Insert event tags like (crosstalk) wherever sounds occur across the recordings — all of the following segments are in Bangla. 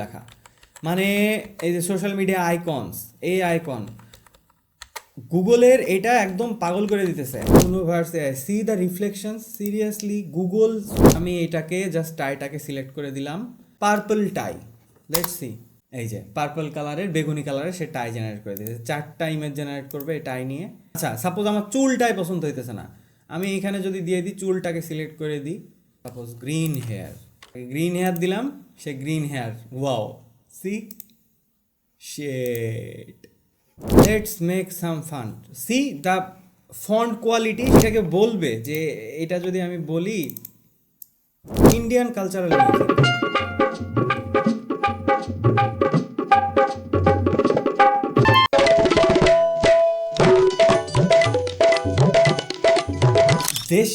লেখা। মানে এই যে সোশ্যাল মিডিয়া আইকনস এই আইকন গুগলের এটা একদম পাগল করে দিতেছে। See the reflection seriously Google, আমি এটাকে জাস্ট টাইটাকে সিলেক্ট করে দিলাম। পার্পল টাই লেটস সি এই যে পার্পল কালারের বেগুনি কালারের সে টাই জেনারেট করে দিয়েছে। চারটা ইমেজ জেনারেট করবে এই টাই নিয়ে। আচ্ছা সাপোজ আমার চুলটাই পছন্দ হইতেছে না। আমি এখানে যদি দিয়ে দিই, চুলটাকে সিলেক্ট করে দিই। Suppose green hair green hair দিলাম, সে গ্রিন হেয়ার ওয়াও সি শেট let's make some fun see the font quality সেটাকে বলবে যে এটা যদি আমি বলি ইন্ডিয়ান কালচারাল মিউজিক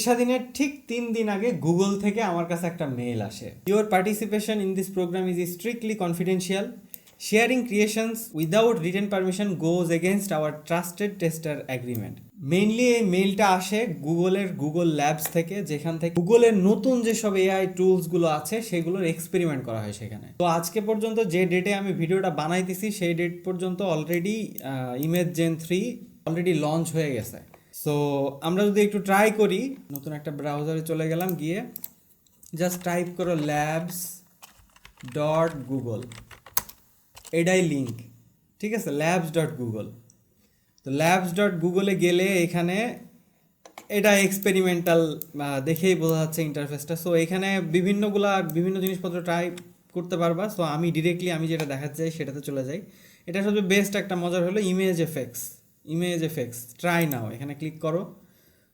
স্বাধীনের ঠিক তিন দিন আগে গুগল থেকে আমার কাছে একটা মেল আসে। Your participation in this program is strictly confidential sharing creations without written permission goes against our trusted tester agreement mainly এই মেইলটা আসে গুগলের গুগল ল্যাবস থেকে, যেখান থেকে গুগলের নতুন যেসব এআই টুলসগুলো আছে, সেগুলোর এক্সপেরিমেন্ট করা হয় সেখানে। তো আজকে পর্যন্ত যে ডেটে আমি ভিডিওটা বানাইতেছি, সেই ডেট পর্যন্ত already Imagen three already launch হয়ে গেছে। সো আমরা যদি একটু ট্রাই করি, নতুন একটা ব্রাউজারে চলে গেলাম গিয়ে জাস্ট টাইপ করো ল্যাবস ডট গুগল এটাই লিঙ্ক ঠিক আছে? ল্যাবস ডট গুগল তো ল্যাবস ডট গুগলে গেলে এখানে এটা এক্সপেরিমেন্টাল দেখেই বোঝা যাচ্ছে ইন্টারফেসটা সো এখানে বিভিন্নগুলা, বিভিন্ন জিনিসপত্র ট্রাই করতে পারবা। সো আমি ডিরেক্টলি আমি যেটা দেখাতে চাই, সেটাতে চলে যাই। এটা সবচেয়ে বেস্ট একটা মজার হলো image effects image effects try now এখানে ক্লিক করো।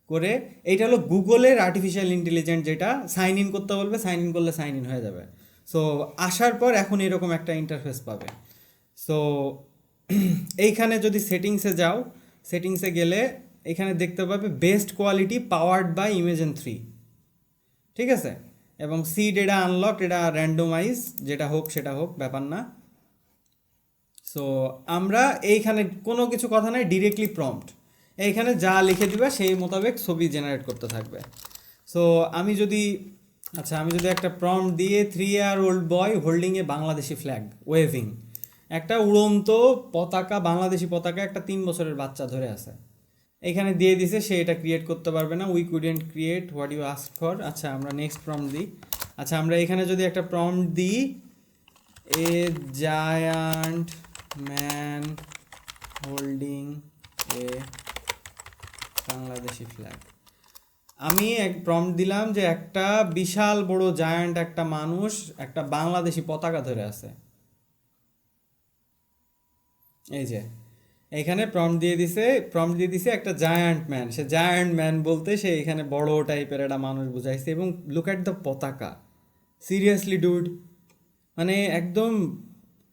করে এইটা হলো গুগলের আর্টিফিশিয়াল ইন্টেলিজেন্ট যেটা সাইন ইন করতে বলবে সাইন ইন করলে সাইন ইন হয়ে যাবে। সো আসার পর এখন এরকম একটা ইন্টারফেস পাবে। সো (clears throat) এইখানে যদি সেটিংসে যাও সেটিংসে গেলে এখানে দেখতে পাবে best quality powered by Imagen three ঠিক আছে? এবং সিড এটা আনলক এটা র্যান্ডোমাইজ যেটা হোক সেটা হোক, ব্যাপার না। সো আমরা এইখানে কোনো কিছু কথা নাই ডিরেক্টলি প্রম্পট এইখানে যা লিখে দিবা, সেই মোতাবেক ছবি জেনারেট করতে থাকবে। সো আমি যদি আচ্ছা আমি যদি একটা প্রম্পট দিয়ে three year old boy holding a Bangladeshi flag waving একটা উড়ন্ত পতাকা, বাংলাদেশি পতাকা একটা তিন বছরের বাচ্চা ধরে আছে। এখানে দিয়ে দিছে, সে এটা ক্রিয়েট করতে পারবে না। We couldn't create what you ask for আচ্ছা আমরা নেক্সট প্রম্পট দিই। আচ্ছা আমরা এখানে যদি একটা প্রম্পট দিই, a giant man holding a Bangladeshi flag আমি এক প্রম্পট দিলাম যে একটা বিশাল বড় জায়ান্ট একটা মানুষ একটা বাংলাদেশি পতাকা ধরে আছে। এই যে, এখানে প্রম্পট দিয়ে দিছে প্রম্পট দিয়ে দিছে একটা জায়ান্ট ম্যান সে জায়ান্ট ম্যান বলতে সে এখানে বড় টাইপের একটা মানুষ বুঝাইছে এবং লুক অ্যাট দ্য পতাকা। সিরিয়াসলি ডুড মানে একদম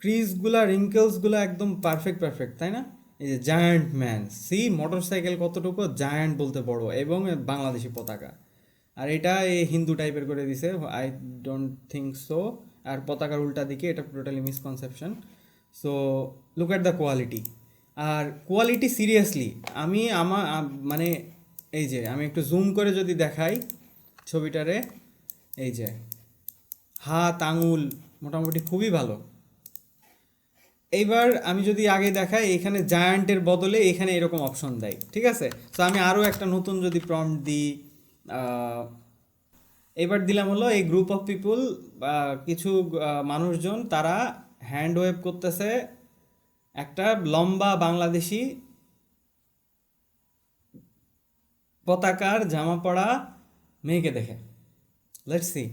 ক্রিজগুলা রিঙ্কেলসগুলো একদম পারফেক্ট পারফেক্ট তাই না? এই যে giant man see motorcycle কতটুকু? জায়ান্ট বলতে বড়, এবং বাংলাদেশি পতাকা। আর এটা এই হিন্দু টাইপের করে দিছে আই ডোন্ট থিঙ্ক সো আর পতাকার উল্টা দিকে এটা totally misconception so look at the quality R quality seriously আমি আমার মানে এই যে, আমি একটু জুম করে যদি দেখাই ছবিটারে, এই যে, হাত, আঙুল মোটামুটি খুবই ভালো। এইবার আমি যদি আগে দেখাই, এখানে জায়ান্টের বদলে এখানে এরকম অপশন দেয়, ঠিক আছে? তো আমি আরও একটা নতুন যদি প্রম্পট দিই এবার দিলাম হলো এই গ্রুপ অফ পিপুল কিছু মানুষজন, তারা হ্যান্ড ওয়েভ করতেছে একটা লম্বা বাংলাদেশি পতাকার জামা পড়া মেয়েকে দেখে। লেটস সি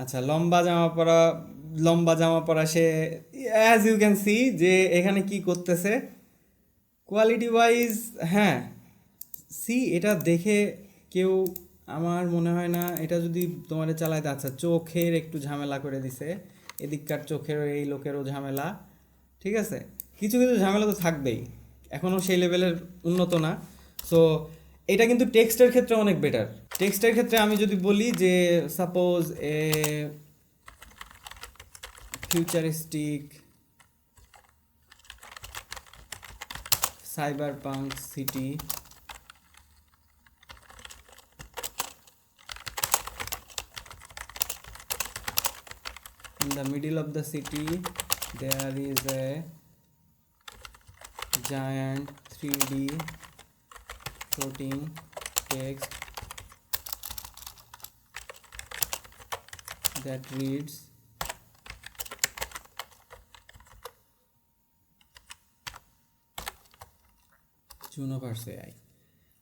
আচ্ছা লম্বা জামা পরা, লম্বা জামা পরা সে অ্যাজ ইউ ক্যান সি যে এখানে কি করতেছে? কোয়ালিটি ওয়াইজ হ্যাঁ সি এটা দেখে কেউ আমার মনে হয় না, এটা যদি তোমার চালাইতে আচ্ছা চোখের একটু ঝামেলা করে দিছে, এদিককার চোখেরও, এই লোকেরও ঝামেলা, ঠিক আছে? কিছু কিছু ঝামেলা তো থাকবেই, এখনও সেই লেভেলের উন্নত না সো এটা কিন্তু টেক্সটের ক্ষেত্রে অনেক বেটার টেক্সটের ক্ষেত্রে আমি যদি বলি যে suppose a futuristic cyberpunk city in the middle of the city there is a giant 3d floating text that reads Junoverse AI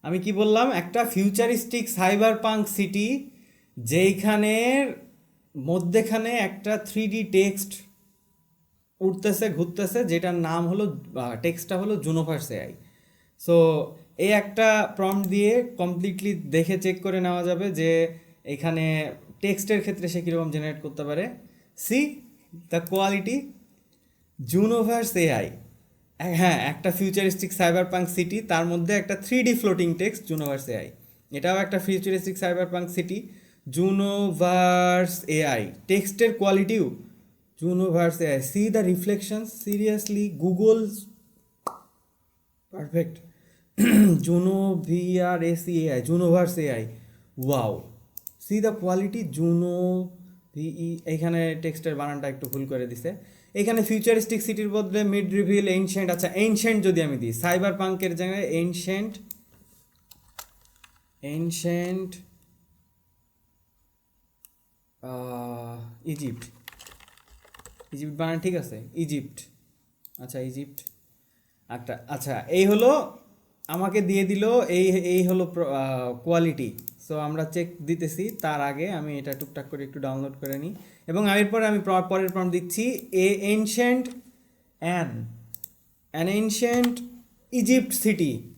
আমি কি বললাম? একটা ফিউচারিস্টিক সাইবার পাঙ্ক সিটি যেইখানের মধ্যেখানে একটা থ্রি ডি টেক্সট উঠতেছে ঘুরতেছে, যেটার নাম হলো টেক্সটটা হলো জুনোভার্স এআই সো এই একটা প্রম্পট দিয়ে কমপ্লিটলি দেখে চেক করে নেওয়া যাবে যে এখানে টেক্সটের ক্ষেত্রে সে কীরকম জেনারেট করতে পারে? See the quality Junoverse AI হ্যাঁ একটা ফিউচারিস্টিক সাইবার পাঙ্ক সিটি তার মধ্যে একটা three D floating text Junoverse AI এটাও একটা futuristic cyberpunk city Junoverse AI টেক্সটের কোয়ালিটিও Junoverse AI see the reflection seriously Google perfect Juno VR AC AI Junoverse AI wow see the quality Juno ভিই এখানে টেক্সটের বানানটা একটু ভুল করে দিছে। এখানে ফিউচারিস্টিক সিটির বদলে মিড রিভিল এনশেন্ট আচ্ছা এনশেন্ট যদি আমি দিই সাইবার পাঙ্কের জায়গায় এনশেন্ট এনশেন্ট ইজিপ্ট ইজিপ্ট বানান ঠিক আছে ইজিপ্ট আচ্ছা ইজিপ্ট একটা আচ্ছা এই হলো, আমাকে দিয়ে দিল, এই এই হলো কোয়ালিটি সো আমরা চেক দিতেছি, তার আগে আমি এটা টুকটাক করে একটু ডাউনলোড করে নিই। এবং এরপরে আমি প্র- পরের প্রম্পট দিচ্ছি a ancient an an ancient Egypt city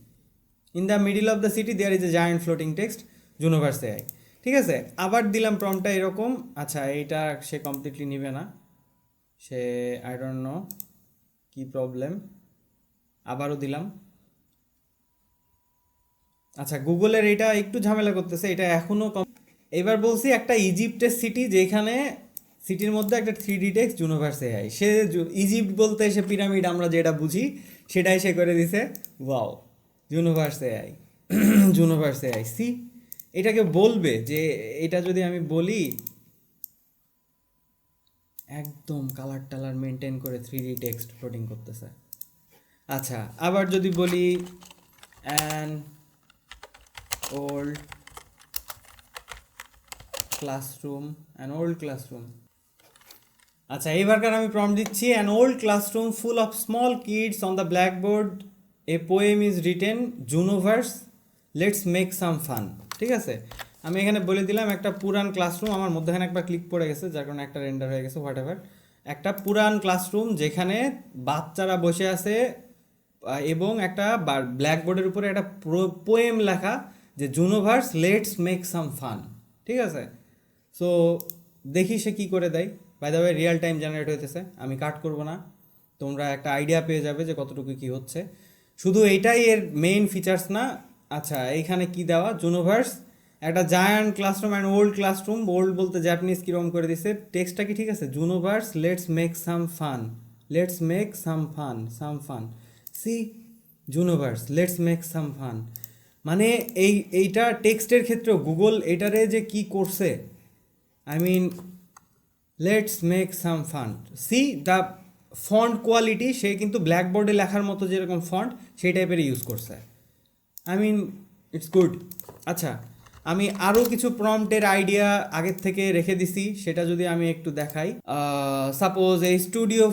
in the middle of the city there is a giant floating text Junoverse AI ঠিক আছে? আবার দিলাম প্রম্পটটা এরকম। আচ্ছা এইটা সে কমপ্লিটলি নিবে না। সে আই ডোন্ট নো কী প্রবলেম আবারও দিলাম। আচ্ছা গুগলের এটা একটু ঝামেলা করতেছে, এটা এখনও কম। এবার বলছি একটা ইজিপ্টের সিটি যেখানে সিটির মধ্যে একটা three D text universe AI সে ইজিপ্ট বলতে সে পিরামিড আমরা যেটা বুঝি, সেটাই সে করে দিছে। Wow universe AI universe AI see এটাকে বলবে যে, এটা যদি আমি বলি, একদম কালার টালার মেনটেন করে থ্রি ডি টেক্সট ফ্লোটিং করতেছে। আচ্ছা আবার যদি বলি an old classroom an old classroom আচ্ছা এবারকার আমি প্রম দিচ্ছি an old classroom full of small kids on the blackboard a poem is written Junoverse let's make some fun ঠিক আছে? আমি এখানে বলে দিলাম, একটা পুরান ক্লাসরুম আমার মধ্যেখানে একটা ক্লিক পড়ে গেছে, যার কারণে একটা রেন্ডার হয়ে গেছে হোয়াট এভার একটা পুরান ক্লাসরুম যেখানে বাচ্চারা বসে আছে এবং একটা ব্ল্যাকবোর্ডের উপরে একটা পোয়েম লেখা যে Junoverse let's make some fun ঠিক আছে? সো দেখি সে কী করে দেয়। By the way real time generate হইতেছে। আমি কাট করব না। তোমরা একটা আইডিয়া পেয়ে যাবে যে, কতটুকু কি হচ্ছে। শুধু এইটাই এর মেইন ফিচার্স না। আচ্ছা এইখানে কি দেওয়া? জুনোভার্স একটা giant classroom and old classroom old বলতে জাপানিজ কীরকম করে দিছে? টেক্সটটা কি ঠিক আছে? Junoverse let's make some fun let's make some fun some fun see Junoverse let's make some fun মানে এই, এইটা টেক্সটের ক্ষেত্রেও গুগল এটারে যে কি করছে? I mean let's make some fund see the font quality সে কিন্তু ব্ল্যাকবোর্ডে লেখার মতো যেরকম ফন্ট সেই টাইপের ইউজ করছে। আই মিন ইটস গুড আচ্ছা আমি আরও কিছু প্রম্পটের আইডিয়া আগের থেকে রেখে দিছি, সেটা যদি আমি একটু দেখাই। সাপোজ এই studio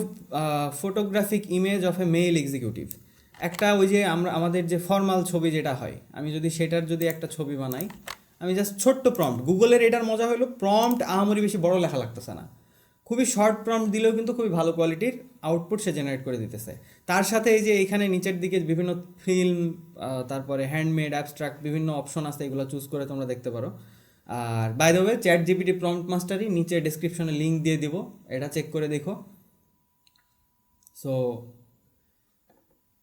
photographic image of a male executive একটা ওই যে আমরা, আমাদের যে ফর্মাল ছবি যেটা হয়, আমি যদি সেটার যদি একটা ছবি বানাই, আমি জাস্ট ছোট্ট প্রম্পট গুগলের এটার মজা হলো প্রম্পট আহামরি বেশি বড় লেখা লাগতেছে না। খুবই শর্ট প্রম্পট দিলেও কিন্তু খুবই ভালো কোয়ালিটির আউটপুট সে জেনারেট করে দিতেছে। তার সাথে এই যে এখানে নিচের দিকে বিভিন্ন ফিল্ম তারপরে হ্যান্ডমেড অ্যাবস্ট্রাক্ট বিভিন্ন অপশন আছে, এগুলো চুজ করে তোমরা দেখতে পারো। আর by the way chat GPT prompt মাস্টারই নিচে ডিসক্রিপশনে লিঙ্ক দিয়ে দিব, এটা চেক করে দেখো। সো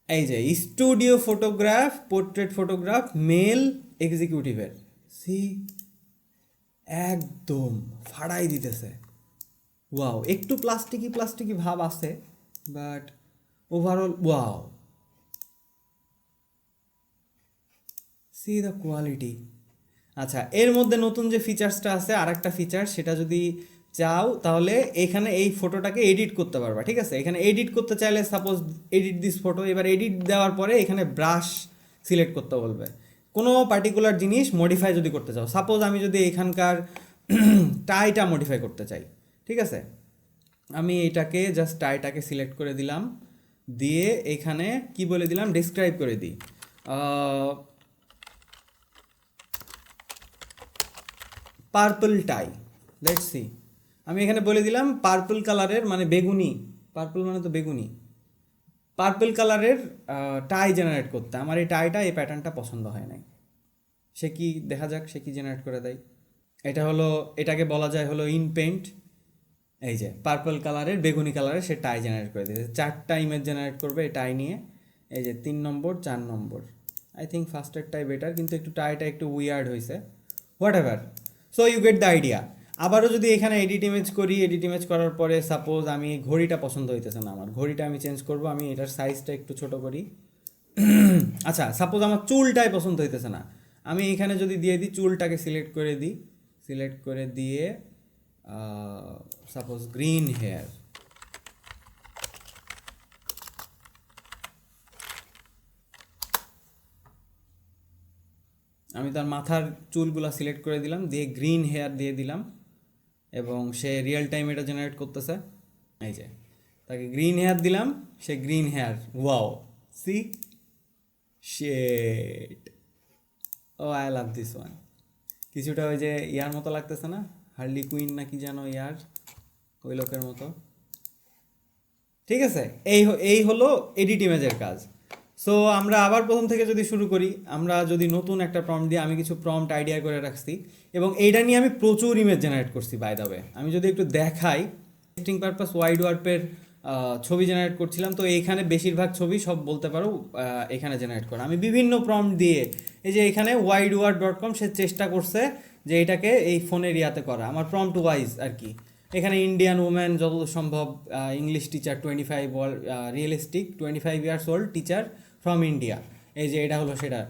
এই যে studio photograph portrait photograph male এক্সিকিউটিভের see, একদম ফাড়াই দিতেছে। ওয়াও একটু প্লাস্টিকি প্লাস্টিকি ভাব আছে but overall wow see the quality আচ্ছা এর মধ্যে নতুন যে ফিচার্সটা আছে আর একটা ফিচার সেটা যদি চাও তাহলে এখানে এই ফটোটাকে এডিট করতে পারবা, ঠিক আছে? এখানে এডিট করতে চাইলে সাপোজ এডিট দিস ফটো এবার এডিট দেওয়ার পরে এখানে ব্রাশ সিলেক্ট করতে বলবে। কোনো পার্টিকুলার জিনিস মডিফাই যদি করতে চাও সাপোজ আমি যদি এখানকার (clears throat) টাইটা মডিফাই করতে চাই, ঠিক আছে? আমি এটাকে জাস্ট টাইটাকে সিলেক্ট করে দিলাম, দিয়ে এখানে কি বলে দিলাম? ডিসক্রাইব করে দিই। পার্পল টাই লেটস সি আমি এখানে বলে দিলাম পার্পল কালারের মানে বেগুনি। পার্পল মানে তো বেগুনি। পার্পল কালারের টাই জেনারেট করতে। আমার এই টাইটা এই প্যাটার্নটা পছন্দ হয় নাই। সে কি দেখা যাক, সে কি জেনারেট করে দেয়। এটা হলো, এটাকে বলা যায় হলো ইন পেন্ট এই যে পার্পল কালারের বেগুনি কালারের সে টাই জেনারেট করে দিয়েছে। চারটা ইমেজ জেনারেট করবে এই টাই নিয়ে। এই যে, তিন নম্বর, চার নম্বর। আই থিঙ্ক ফার্স্টের টাই বেটার কিন্তু একটু টাইটা একটু উইয়ার্ড হয়েছে whatever so you get the idea আবারও যদি এখানে এডিট ইমেজ করি এডিট ইমেজ করার পরে সাপোজ আমি ঘড়িটা পছন্দ হইতেছে না আমার। ঘড়িটা আমি চেঞ্জ করব, আমি এটার সাইজটা একটু ছোট করি। (clears throat) আচ্ছা সাপোজ আমার চুলটাই পছন্দ হইতেছে না। আমি এখানে যদি দিয়ে দিই, চুলটাকে সিলেক্ট করে দিই। সিলেক্ট করে দিয়ে সাপোজ গ্রিন হেয়ার আমি তার মাথার চুলগুলো সিলেক্ট করে দিলাম, দিয়ে গ্রিন হেয়ার দিয়ে দিলাম। এবং সে রিয়েল টাইম এটা জেনারেট করতেছে। এই যে, তাকে গ্রিন হেয়ার দিলাম, সে green hair wow see shit oh I love this one কিছুটা ওই যে ইয়ার মতো লাগতেছে না? হার্লি কুইন না কি যেন ইয়ার, ওই লোকের মতো। ঠিক আছে, এই এই হলো এডিট ইমেজের কাজ। সো আমরা আবার প্রথম থেকে যদি শুরু করি, আমরা যদি নতুন একটা প্রম্পট দিয়ে আমি কিছু প্রম্পট আইডিয়া করে রাখছি, এবং এইটা নিয়ে আমি প্রচুর ইমেজ জেনারেট করছি বাই দ্য আমি যদি একটু দেখাই টেস্টিং পারপাস ওয়াইড ওয়ার্পের ছবি জেনারেট করছিলাম, তো এইখানে বেশিরভাগ ছবি সব বলতে পারো এখানে জেনারেট করা। আমি বিভিন্ন প্রম্পট দিয়ে, এই যে এখানে ওয়াইড ওয়ার্ড ডট কম সে চেষ্টা করছে যে এটাকে এই ফোনের ইয়াতে করা। আমার প্রম্পট ওয়াইজ আর কি। এখানে ইন্ডিয়ান ওম্যান যতদূর সম্ভব English teacher twenty five realistic twenty five years old teacher from India এই যে এটা হলো সেটা।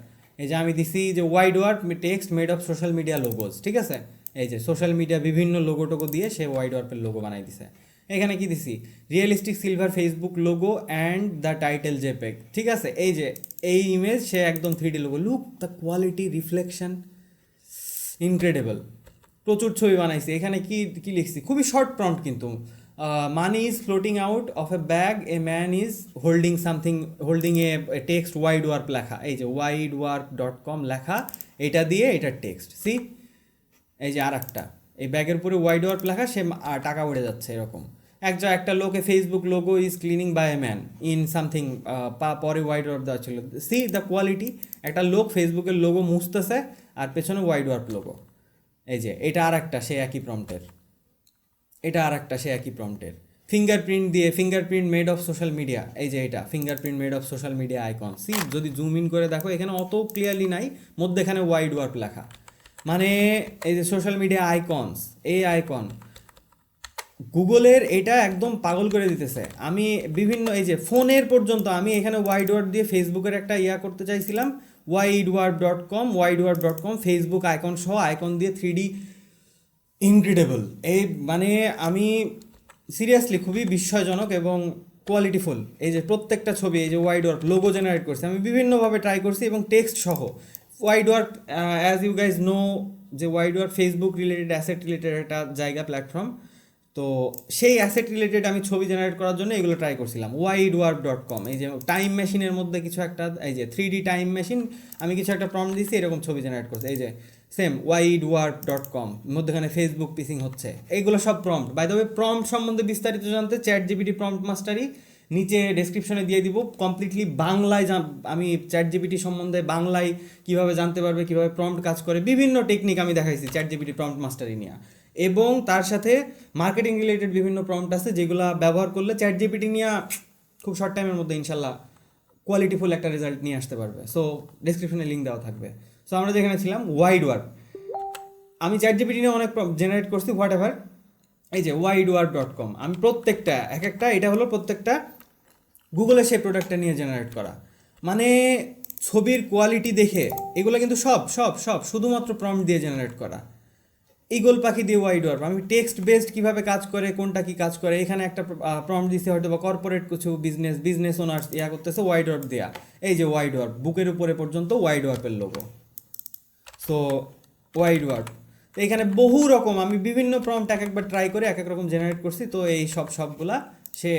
এই যে আমি দিছি যে wide word text made of social media logos ঠিক আছে? এই যে সোশ্যাল মিডিয়া বিভিন্ন লোগো টোগো দিয়ে সে ওয়াইড ওয়ার্পের লোগো বানাই দিছে। এখানে কি দিছি? Realistic silver Facebook logo and the title JPEG ঠিক আছে? এই যে, এই ইমেজ সে একদম three D logo look the quality reflection incredible প্রচুর ছবি বানাইছি। এখানে কি কি লিখছি? খুবই শর্ট প্রম্পট কিন্তু। Money is floating out of a bag a man is holding something holding a text wide warp লেখা। এই যে ওয়াইড ওয়ার্প ডট কম লেখা, এটা দিয়ে এটার টেক্সট সি এই যে আর এই ব্যাগের উপরে ওয়াইড ওয়ার্প লেখা, সে টাকা উড়ে যাচ্ছে এরকম। একটা একটা লোকে Facebook logo is cleaning by a man in something পরে ওয়াইড ওয়ার্প দেওয়া ছিল। সি দ্য কোয়ালিটি একটা লোক ফেসবুকের লোগো মুছতেছে, আর পেছনে ওয়াইড ওয়ার্প লোগো এই যে, এটা আর একটা সে একই প্রম্পটের এটা আর একটা সে একই প্রম্পটের ফিঙ্গারপ্রিন্ট দিয়ে fingerprint made of social media এই যে এটা fingerprint made of social media icon see যদি জুম ইন করে দেখো, এখানে অত ক্লিয়ারলি নাই, মধ্যেখানে ওয়াইড ওয়ার্ক লেখা। মানে এই যে সোশ্যাল মিডিয়া আইকনস এই আইকন গুগলের এটা একদম পাগল করে দিতেছে। আমি বিভিন্ন, এই যে ফোনের পর্যন্ত আমি এখানে ওয়াইড ওয়ার্ড দিয়ে ফেসবুকের একটা ইয়া করতে চাইছিলাম wide word dot com wide word dot com Facebook icon সহ আইকন দিয়ে থ্রি ইনক্রেডিবল এই মানে আমি সিরিয়াসলি খুবই বিস্ময়জনক এবং কোয়ালিটিফুল এই যে প্রত্যেকটা ছবি, এই যে ওয়াইড ওয়ার্ক লোগো জেনারেট করছি, আমি বিভিন্নভাবে ট্রাই করছি এবং টেক্সট সহ। Wide work as you guys know যে wide work Facebook related asset related একটা জায়গা প্ল্যাটফর্ম তো সেই অ্যাসেট রিলেটেড আমি ছবি জেনারেট করার জন্য এগুলো ট্রাই করছিলাম। ওয়াইড ওয়ার্ক ডট কম এই যে টাইম মেশিনের মধ্যে কিছু একটা, এই যে থ্রি ডি টাইম মেশিন আমি কিছু একটা প্রম্পট দিয়েছি, এরকম ছবি জেনারেট করছে। এই যে same wide work dot com মধ্যখানে ফেসবুক পিসিং হচ্ছে। এইগুলো সব prompt by the way prompt সম্বন্ধে বিস্তারিত জানতে চ্যাট জিবিটি প্রম্পট মাস্টারি নিচে ডেসক্রিপশনে দিয়ে দিব। কমপ্লিটলি বাংলায় আমি চ্যাট জিবিটি সম্বন্ধে বাংলায় কীভাবে জানতে পারবে, কীভাবে প্রম্পট কাজ করে, বিভিন্ন টেকনিক আমি দেখাইছি চ্যাট জিবিটি প্রম্পট মাস্টারি নিয়ে। এবং তার সাথে মার্কেটিং রিলেটেড বিভিন্ন প্রম্পট আছে, যেগুলো ব্যবহার করলে চ্যাট জিপিটি নিয়ে খুব শর্ট টাইমের মধ্যে ইনশাল্লাহ কোয়ালিটিফুল একটা রেজাল্ট নিয়ে আসতে পারবে। সো ডেসক্রিপশনে লিঙ্ক দেওয়া থাকবে। সো আমরা যেখানে ছিলাম ওয়াইড ওয়ার্ক আমি চ্যাট জিপিটি নিয়ে অনেক জেনারেট করছি হোয়াট এভার এই যে ওয়াইড ওয়ার্ক ডট কম আমি প্রত্যেকটা, এক একটা, এটা হলো প্রত্যেকটা গুগলে সেই প্রোডাক্টটা নিয়ে জেনারেট করা। মানে ছবির কোয়ালিটি দেখে, এগুলো কিন্তু সব সব সব, শুধুমাত্র প্রম্পট দিয়ে জেনারেট করা। ইগল পাখি দিয়ে ওয়াইড ওয়ার্ক আমি টেক্সট বেসড কীভাবে কাজ করে, কোনটা কি কাজ করে, এখানে একটা প্রম্পট দিছে হয়তো বা কর্পোরেট কিছু বিজনেস বিজনেস ওনার্স ইয়া করতেছে ওয়াইড ওয়ার্ক দেয়া। এই যে ওয়াইড ওয়ার্ক বুকের উপরে পর্যন্ত ওয়াইড ওয়ার্কের লোগো সো ওয়াইড ওয়ার্ড। তো এখানে বহু রকম, আমি বিভিন্ন প্রম্পট এক একবার ট্রাই করে এক এক রকম জেনারেট করছি, তো এই সব, সবগুলা সে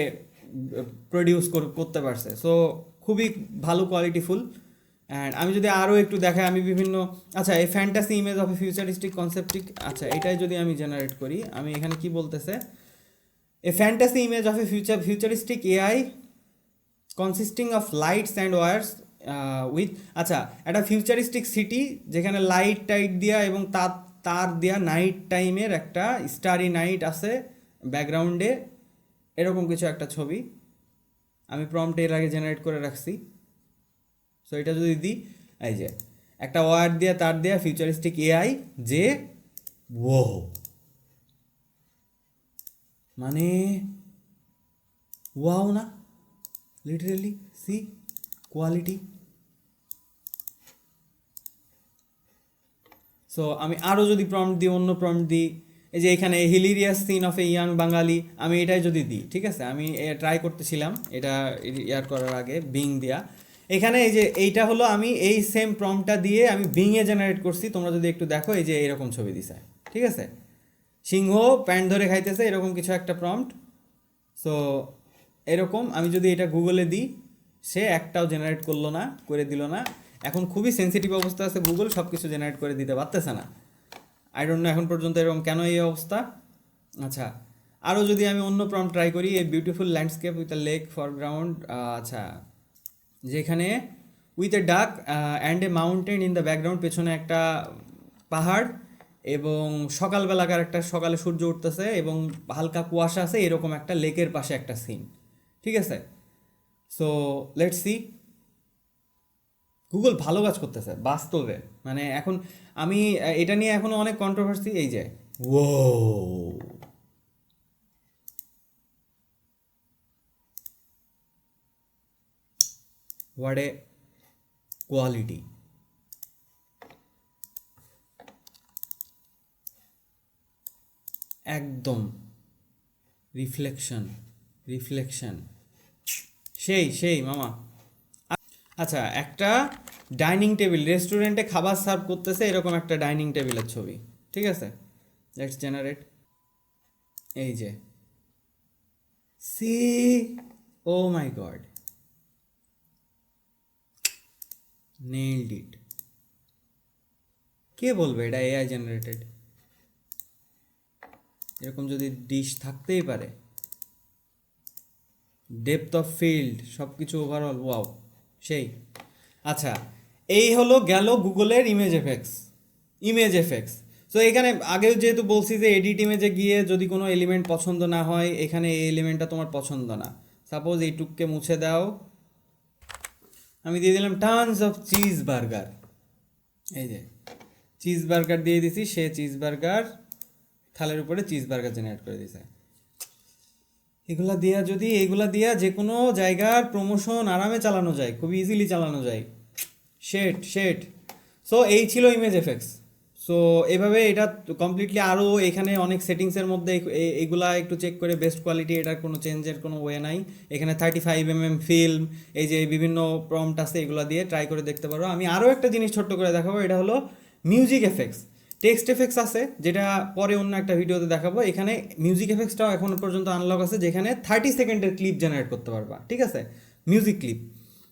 প্রডিউস করতে পারছে। সো খুবই ভালো কোয়ালিটিফুল অ্যান্ড আমি যদি আরও একটু দেখাই, আমি বিভিন্ন আচ্ছা এই fantasy image of futuristic concept আচ্ছা এটাই যদি আমি জেনারেট করি, আমি এখানে কি বলতেছে? A fantasy image of a future futuristic AI consisting of lights and wars with আচ্ছা একটা ফিউচারিস্টিক সিটি যেখানে লাইট টাইট দেওয়া এবং তার তার দেওয়া নাইট টাইমের একটা স্টারি নাইট আছে ব্যাকগ্রাউন্ডে এরকম কিছু একটা ছবি। আমি প্রম্পট এর আগে জেনারেট করে রাখছি। সো এটা যদি দিই, এই যে, একটা ওয়ার দেওয়া তার দেওয়া ফিউচারিস্টিক এআই যে ও মানে ওয়াও না? লিটারেলি সি কোয়ালিটি সো আমি আরও যদি প্রম্পট দিই, অন্য প্রম্পট দিই, এই যে এখানে hilarious scene of a young Bengali আমি এটাই যদি দিই, ঠিক আছে? আমি ট্রাই করতেছিলাম, এটা ইয়ার করার আগে বিং দিয়া। এখানে এই যে এইটা হলো আমি এই সেম প্রম্পটটা দিয়ে আমি বিংয়ে জেনারেট করছি, তোমরা যদি একটু দেখো, এই যে এরকম ছবি দিছে, ঠিক আছে? সিংহ প্যান্ট ধরে খাইতেছে, এরকম কিছু একটা প্রম্পট সো এরকম, আমি যদি এটা গুগলে দিই, সে একটাও জেনারেট করল না, করে দিল না। এখন খুবই সেন্সিটিভ অবস্থা আছে গুগল সব কিছু জেনারেট করে দিতে পারতেছে না। আই ডোন্ট নো এখন পর্যন্ত এরকম কেন এই অবস্থা? আচ্ছা আরও যদি আমি অন্য প্রম ট্রাই করি, এই beautiful landscape with a lake foreground আচ্ছা যেখানে with a duck and a mountain in the background পেছনে একটা পাহাড় এবং সকালবেলাকার একটা সকালে সূর্য উঠতেছে এবং হালকা কুয়াশা আছে, এরকম একটা লেকের পাশে একটা সিন ঠিক আছে? সো লেটস সি গুগল ভালো কাজ করতেছে, বাস্তবে। মানে এখন আমি, এটা নিয়ে এখনও অনেক কন্ট্রোভার্সি এই যে। ও এ কোয়ালিটি একদম রিফ্লেকশন রিফ্লেকশন সেই সেই, মামা। আচ্ছা একটা ডাইনিং টেবিল, রেস্টুরেন্টে খাবার সার্ভ করতেছে এরকম একটা ডাইনিং টেবিলের ছবি, ঠিক আছে? লেটস জেনারেট এই যে। See oh my god nailed it কে বলবে এটা এআই জেনারেটেড এরকম যদি ডিশ থাকতেই পারে। ডেপথ অফ ফিল্ড সব কিছু ওভারঅল ওয়াও সেই। আচ্ছা এই হলো গেল গুগলের image effects image effects so এখানে আগেও যেহেতু বলছি যে এডিট ইমেজে গিয়ে যদি কোনো এলিমেন্ট পছন্দ না হয়, এখানে এই এলিমেন্টটা তোমার পছন্দ না। সাপোজ এইটুককে মুছে দাও। আমি দিয়ে দিলাম টানস অফ চিজ বার্গার এই যে চিজ বার্গার দিয়ে দিছি, সে চিজ বার্গার থালের উপরে চিজ বার্গার জেনারেট করে দিছে। এগুলা দিয়া যদি, এগুলা দিয়া যে কোনো জায়গার প্রমোশন আরামে চালানো যায়, খুব ইজিলি চালানো যায়। শেট শেট সো এই ছিল ইমেজ এফেক্টস সো এভাবে এটা কমপ্লিটলি আরও এখানে অনেক সেটিংসের মধ্যে এই- একটু চেক করে বেস্ট কোয়ালিটি এটার কোনো চেঞ্জের কোনো ওয়ে নাই। এখানে thirty five M M film এই যে বিভিন্ন প্রম্পট আছে, এগুলো দিয়ে ট্রাই করে দেখতে পারো। আমি আরও একটা জিনিস ছোট্ট করে দেখাবো, এটা হলো মিউজিক এফেক্টস টেক্সট এফেক্টস আছে, যেটা পরে অন্য একটা ভিডিওতে দেখাবো। এখানে মিউজিক এফেক্টসটাও এখনও পর্যন্ত আনলক আছে, যেখানে থার্টি সেকেন্ডের ক্লিপ জেনারেট করতে পারবা, ঠিক আছে? মিউজিক ক্লিপ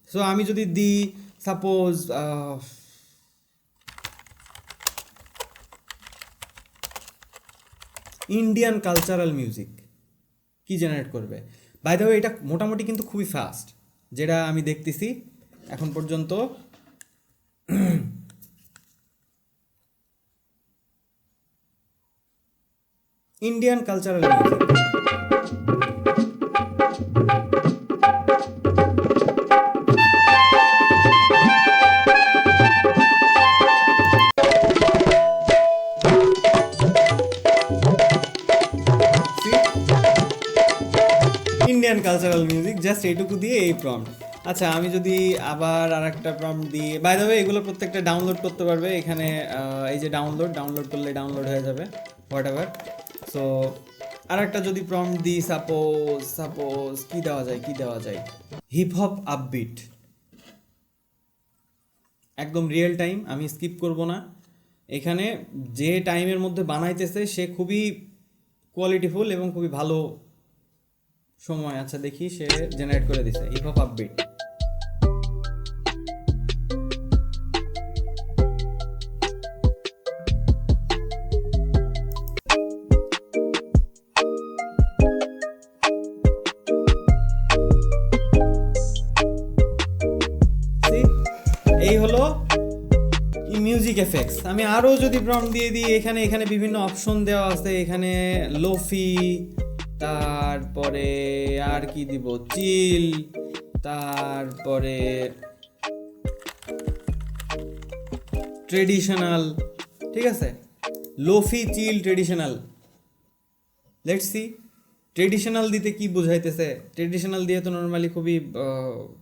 সো আমি যদি দিই সাপোজ ইন্ডিয়ান কালচারাল মিউজিক কি জেনারেট করবে? বাই দ্য এটা মোটামুটি কিন্তু খুবই ফাস্ট যেটা আমি দেখতেছি এখন পর্যন্ত। Indian cultural music Indian cultural music just এইটুকু দিয়ে এই প্রম্পট আচ্ছা আমি যদি আবার আর একটা প্রম্পট দিই। বাই দ্য ওয়ে এগুলো প্রত্যেকটা ডাউনলোড করতে পারবে। এখানে এই যে ডাউনলোড ডাউনলোড করলে ডাউনলোড হয়ে যাবে হোয়াট এভার সো আর একটা যদি প্রম্পট দিই সাপোজ সাপোজ কি দেওয়া যায়, কি দেওয়া যায়? হিপ হপ আপবিট একদম রিয়েল টাইম আমি স্কিপ করব না। এখানে যে টাইমের মধ্যে বানাইতেছে, সে খুবই কোয়ালিটিফুল এবং খুবই ভালো সময়। আচ্ছা দেখি, সে জেনারেট করে দিছে। Hip hop upbeat music effects আমি আরও যদি প্রম দিয়ে দিই, এখানে এখানে বিভিন্ন অপশন দেওয়া আছে। এখানে লোফি তারপরে আর কি দিব? চিল তারপরে ট্রেডিশনাল ঠিক আছে? Lofi chill traditional let's see traditional দিতে কি বোঝাইতেছে? ট্রেডিশনাল দিয়ে তো নর্মালি খুবই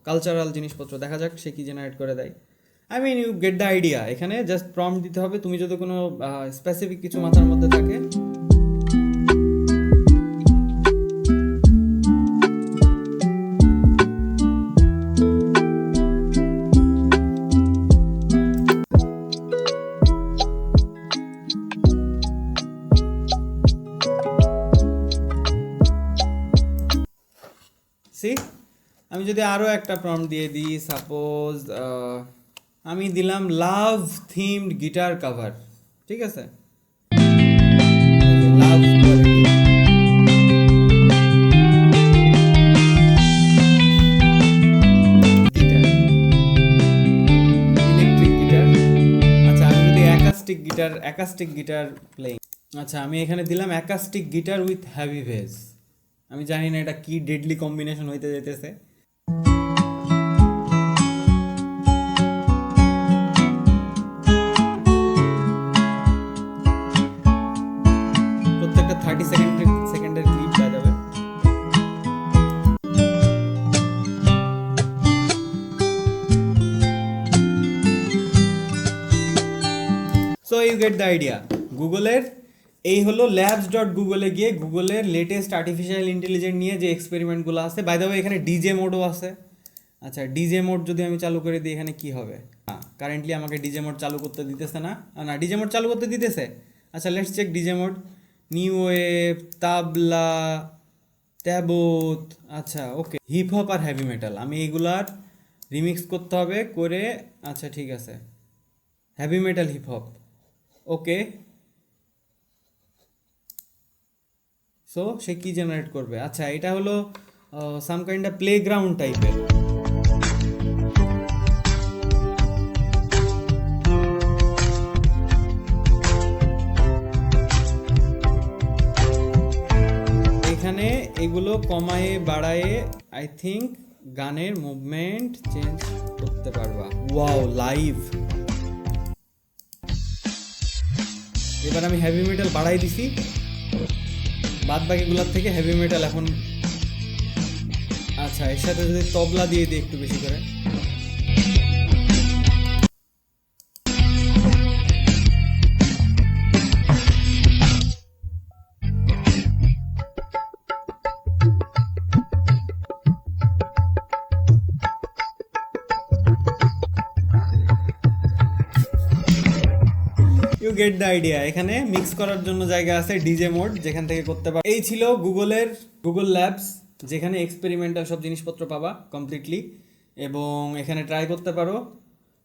কালচারাল জিনিসপত্র দেখা যাক, সে কি জেনারেট করে দেয়। I mean you get the idea এখানে জাস্ট প্রম দিতে হবে। তুমি যদি কোনো স্পেসিফিক কিছু মাথার মধ্যে থাকে। সি আমি যদি আরও একটা প্রম দিয়ে দিই। সাপোজ আমি দিলাম লাভ থিমড গিটার কভার, ঠিক আছে? Love guitar. আচ্ছা acoustic guitar acoustic guitar playing আচ্ছা আমি এখানে দিলাম acoustic guitar with heavy veg. আমি জানি না এটা কি ডেডলি কম্বিনেশন হইতে যেতেছে গেট দ্য আইডিয়া গুগলের এই হলো ল্যাবস ডট গুগলে গিয়ে গুগলের লেটেস্ট আর্টিফিশিয়াল ইন্টেলিজেন্ট নিয়ে যে এক্সপেরিমেন্টগুলো আছে। বাই দ্য এখানে ডিজে মোডও আছে। আচ্ছা ডিজে মোড যদি আমি চালু করে দিই, এখানে কি হবে? হ্যাঁ কারেন্টলি আমাকে ডিজে মোড চালু করতে দিতেছে না। না ডিজে মোড চালু করতে দিতেছে? আচ্ছা let's check DJ mode new wave tabla ট্যাবোত আচ্ছা ওকে হিপ হপ আর হেভি মেটাল আমি এইগুলার রিমিক্স করতে হবে করে আচ্ছা ঠিক আছে। Heavy metal hip hop okay. So সে কি জেনারেট করবে? আচ্ছা এটা হলো some kind of playground টাইপের এখানে এগুলো কমায়ে বাড়ায়ে আই থিঙ্ক গানের মুভমেন্ট চেঞ্জ করতে পারবা। ওয়াও লাইভ এবার আমি হেভি মেটাল বাড়াই দিছি। বাদ বাকিগুলোর থেকে হেভি মেটাল এখন আচ্ছা এর সাথে যদি তবলা দিয়ে দিই একটু বেশি করে। গেট দ্য আইডিয়া এখানে মিক্স করার জন্য জায়গা আছে ডিজে মোড যেখান থেকে করতে পারো এই ছিল গুগলের গুগল ল্যাবস যেখানে এক্সপেরিমেন্টাল সব জিনিসপত্র পাবা কমপ্লিটলি এবং এখানে ট্রাই করতে পারো।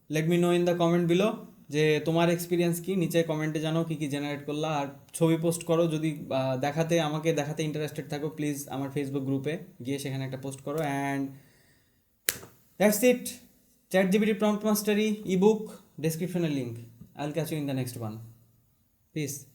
Let me know in the comment below যে তোমার এক্সপিরিয়েন্স কি, নিচে কমেন্টে জানো কি কি জেনারেট করলা। আর ছবি পোস্ট করো, যদি দেখাতে, আমাকে দেখাতে ইন্টারেস্টেড থাকো প্লিজ আমার ফেসবুক গ্রুপে গিয়ে সেখানে একটা পোস্ট করো। And that's it chat GPT prompt mastery ebook ডেসক্রিপশনের link I'll catch you in the next one. Peace.